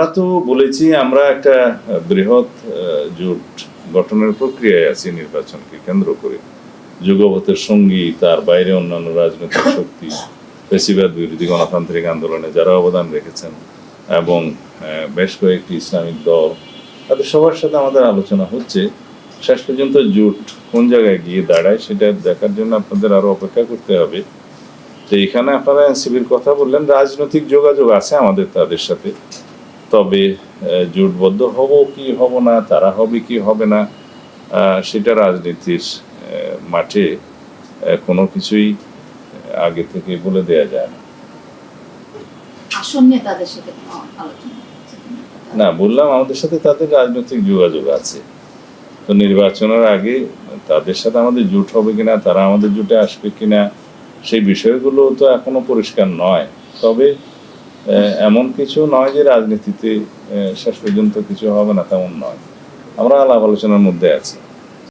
আমরা তো বলেছি, আমরা একটা বৃহৎ জোট গঠনের প্রক্রিয়ায় আছি নির্বাচনকে কেন্দ্র করে। যুগপথের সঙ্গী, তার বাইরে অন্যান্য রাজনৈতিক শক্তি বেশিরভাগ বিরোধী গণতান্ত্রিক আন্দোলনে যারা অবদান রেখেছেন এবং বেশ কয়েকটি ইসলামিক দল, তাদের সবার সাথে আমাদের আলোচনা হচ্ছে। শেষ পর্যন্ত জোট কোন জায়গায় গিয়ে দাঁড়ায় সেটা দেখার জন্য আপনাদের আরও অপেক্ষা করতে হবে। তো এখানে আপনারা এনসিবির কথা বললেন, রাজনৈতিক যোগাযোগ আছে আমাদের, তাদের সাথে। তবে জোটবদ্ধ হব কি হব না তারা হবে কি হবে না সেটা রাজনীতির মাঠে কোনো কিছুই আগে থেকে বলে দেয়া যায় না? না বললাম আমাদের সাথে তাদের রাজনৈতিক যোগাযোগ আছে। তো নির্বাচনের আগে তাদের সাথে আমাদের জোট হবে কিনা তারা আমাদের জোটে আসবে কিনা সেই বিষয়গুলো তো এখনও পরিষ্কার নয়। তবে এমন কিছু নয় যে রাজনীতিতে শেষ পর্যন্ত কিছু হবে না, তেমন নয়। আমরা আলাপ আলোচনার মধ্যে আছি।